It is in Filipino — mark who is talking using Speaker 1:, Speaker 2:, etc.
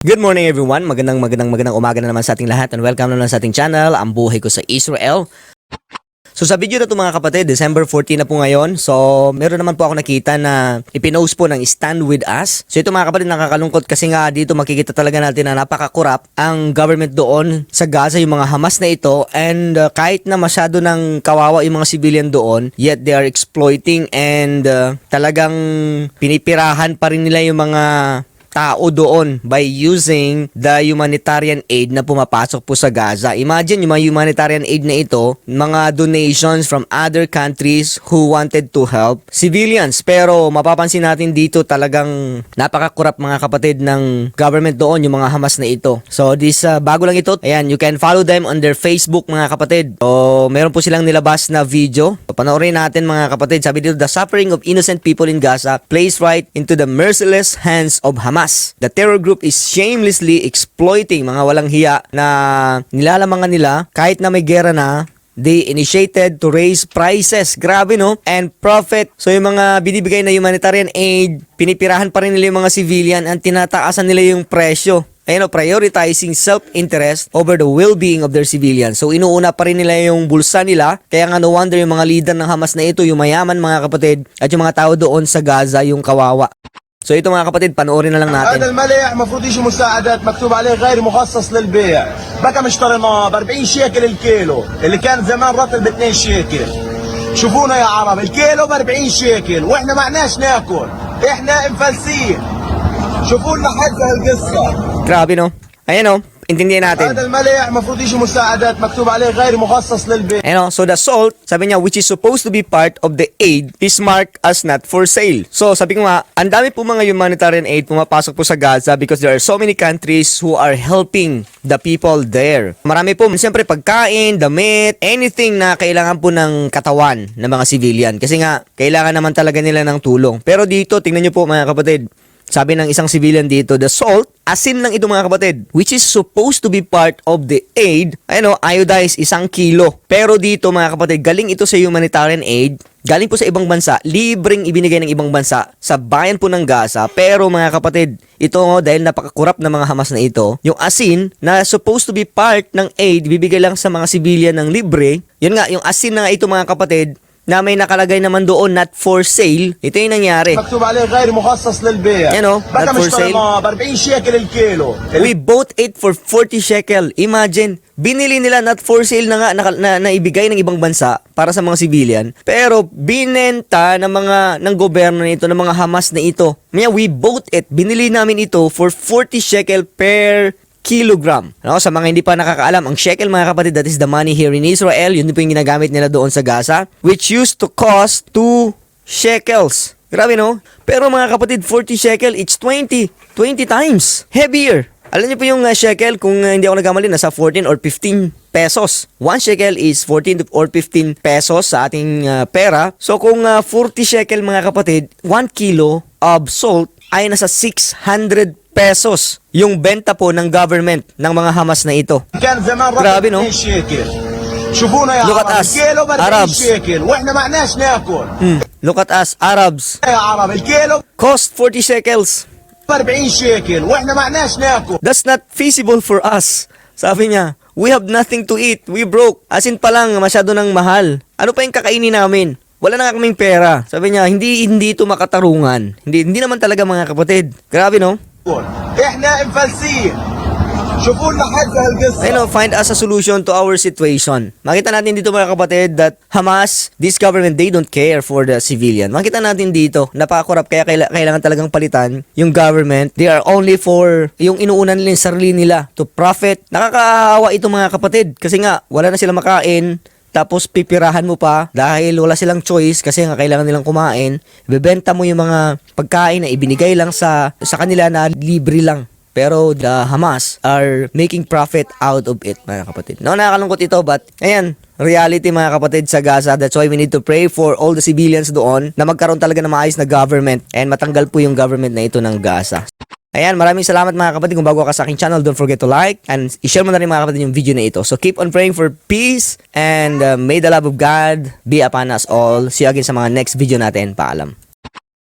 Speaker 1: Good morning everyone. Magandang magandang magandang umaga na naman sa ating lahat and welcome na naman sa ating channel, ang buhay ko sa Israel. So sa video na to mga kapatid, December 14 na po ngayon. So meron naman po ako nakita na ipinost po ng Stand With Us. So ito mga kapatid nakakalungkot kasi nga dito makikita talaga natin na napaka-corrupt ang government doon sa Gaza, yung mga Hamas na ito. And uh, kahit na masyado ng kawawa yung mga civilian doon, yet they are exploiting and uh, talagang pinipirahan pa rin nila yung mga tao doon by using the humanitarian aid na pumapasok po sa Gaza. Imagine yung mga humanitarian aid na ito, mga donations from other countries who wanted to help civilians. Pero mapapansin natin dito talagang napakakurap mga kapatid ng government doon, yung mga Hamas na ito. So this uh, bago lang ito, ayan, you can follow them on their Facebook mga kapatid. So meron po silang nilabas na video. Panoorin natin mga kapatid. Sabi dito, the suffering of innocent people in Gaza plays right into the merciless hands of Hamas. The terror group is shamelessly exploiting mga walang hiya na nilalamangan nila kahit na may gera na They initiated to raise prices. Grabe no? And profit. So yung mga binibigay na humanitarian aid, pinipirahan pa rin nila yung mga civilian at tinataasan nila yung presyo. Ayun, o, prioritizing self-interest over the well-being of their civilians. So, inuuna pa rin nila yung bulsa nila. Kaya nga, no wonder yung mga leader ng Hamas na ito, yung mayaman mga kapatid, at yung mga tao doon sa Gaza, yung kawawa. So, ito mga kapatid, panoorin na lang
Speaker 2: هذا
Speaker 1: natin.
Speaker 2: الملح المفروض يجي مساعدات مكتوب عليه غير مخصص للبيع. بقى مشتريناه ب 40 شيكل الكيلو اللي كان زمان رطل ب 2 شيكل. شوفونا يا عرب الكيلو ب 40 شيكل وإحنا معناش ناكل. إحنا مفلسين. شوفوا لنا حد هالقصة.
Speaker 1: Grabe no? Ayan o, Intindihan natin. And so the salt, sabi niya, which is supposed to be part of the aid, is marked as not for sale. So sabi ko nga, ang dami po mga humanitarian aid pumapasok po sa Gaza because there are so many countries who are helping the people there. Marami po, siyempre pagkain, damit, anything na kailangan po ng katawan ng mga civilian. Kasi nga, kailangan naman talaga nila ng tulong. Pero dito, tingnan nyo po mga kapatid, sabi ng isang civilian dito, the salt, asin lang ito mga kapatid, which is supposed to be part of the aid, ano, iodized isang kilo. Pero dito mga kapatid, galing ito sa humanitarian aid, galing po sa ibang bansa, libreng ibinigay ng ibang bansa sa bayan po ng Gaza. Pero mga kapatid, ito oh, dahil napakakurap ng mga Hamas na ito, yung asin na supposed to be part ng aid, bibigay lang sa mga civilian ng libre, yun nga, yung asin na ito mga kapatid, na may nakalagay naman doon not for sale, ito yung nangyari.
Speaker 2: مكتوب عليه غير مخصص للبيع
Speaker 1: You know,
Speaker 2: بقى
Speaker 1: not for sale.
Speaker 2: مشتريناه ب 40 شيكل الكيلو
Speaker 1: We bought it for 40 shekel. Imagine, binili nila not for sale na nga na, na, na ibigay ng ibang bansa para sa mga civilian. Pero binenta ng mga ng gobyerno nito ng mga Hamas na ito. Maya, we bought it. Binili namin ito for 40 shekel per kilogram. Ano, sa mga hindi pa nakakaalam, ang shekel mga kapatid, that is the money here in Israel. Yun din po yung ginagamit nila doon sa Gaza. Which used to cost 2 shekels. Grabe no? Pero mga kapatid, 40 shekel, it's 20. 20 times. Heavier. Alam niyo po yung uh, shekel, kung uh, hindi ako nagkamali, nasa 14 or 15 pesos. 1 shekel is 14 to- or 15 pesos sa ating uh, pera. So kung uh, 40 shekel mga kapatid, 1 kilo of salt ay nasa 600 pesos yung benta po ng government ng mga Hamas na ito.
Speaker 2: كان زمان رطل
Speaker 1: Grabe,
Speaker 2: ب
Speaker 1: no?
Speaker 2: 2 شيكل شوفونا يا
Speaker 1: Look at
Speaker 2: عرب
Speaker 1: us.
Speaker 2: الكيلو ب 40
Speaker 1: Arabs.
Speaker 2: شيكل واحنا معناش ناكل
Speaker 1: Hmm. Look at us, Arabs.
Speaker 2: يا عرب الكيلو
Speaker 1: Cost 40 shekels.
Speaker 2: ب 40 شيكل واحنا معناش ناكل
Speaker 1: That's not feasible for us. Sabi niya, we have nothing to eat. We broke. As in pa lang, masyado nang mahal. Ano pa yung kakainin namin? Wala na nga kaming pera. Sabi niya, hindi hindi ito makatarungan. Hindi hindi naman talaga mga kapatid. Grabe no?
Speaker 2: احنا مفلسين شوفوا لنا حد هالقصه
Speaker 1: Ayun, no, find us a solution to our situation. Makita natin dito mga kapatid that Hamas, this government, they don't care for the civilian. Makita natin dito, napakakurap kaya kaila- kailangan talagang palitan yung government. They are only for yung inuunan nila yung sarili nila to profit. Nakakaawa ito mga kapatid kasi nga wala na sila makain. tapos pipirahan mo pa dahil wala silang choice kasi nga kailangan nilang kumain. Ibebenta mo yung mga pagkain na ibinigay lang sa sa kanila na libre lang. Pero the Hamas are making profit out of it, mga kapatid. No, nakakalungkot ito, but ayan, reality mga kapatid sa Gaza. That's why we need to pray for all the civilians doon na magkaroon talaga ng maayos na government and matanggal po yung government na ito ng Gaza. Ayan, maraming salamat mga kapatid. Kung bago ka sa aking channel, don't forget to like and i-share mo na rin mga kapatid yung video na ito. So keep on praying for peace and uh, may the love of God be upon us all. See you again sa mga next video natin. Paalam.